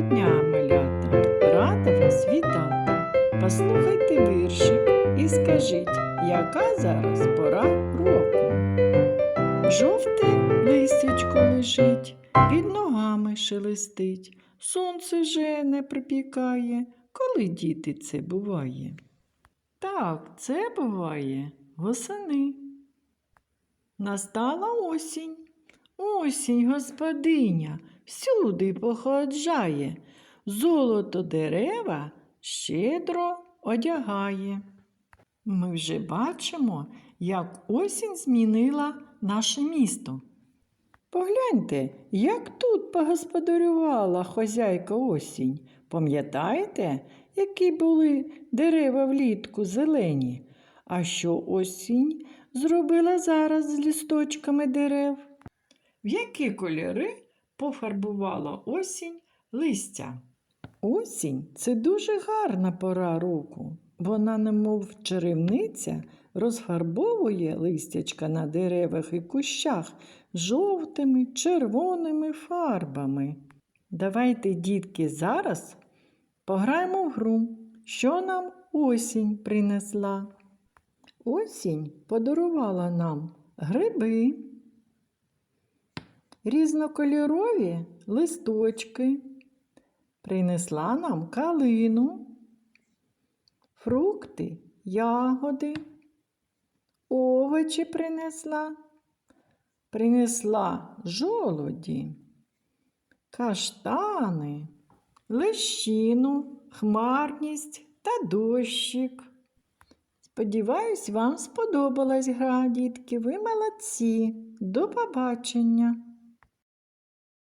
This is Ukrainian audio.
дня, малята! Рада вас вітати! Послухайте віршик і скажіть, яка зараз пора року? Жовте листячко лежить, під ногами шелестить, сонце вже не припікає, коли діти це буває. Так, це буває восени. Настала осінь. Осінь, господиня, всюди походжає, золото дерева щедро одягає. Ми вже бачимо, як осінь змінила наше місто. Погляньте, як тут погосподарювала хозяйка осінь. Пам'ятаєте, які були дерева влітку зелені? А що осінь зробила зараз з лісточками дерев? В які кольори пофарбувала осінь листя? Осінь це дуже гарна пора року. Вона, немов чарівниця, розфарбовує листячка на деревах і кущах жовтими, червоними фарбами. Давайте, дітки, зараз пограємо в гру, що нам осінь принесла. Осінь подарувала нам гриби, різнокольорові листочки, принесла нам калину, фрукти, ягоди, овочі принесла, принесла жолоді, каштани, лещину, хмарність та дощик. Сподіваюсь, вам сподобалась гра, дітки. Ви молодці. До побачення!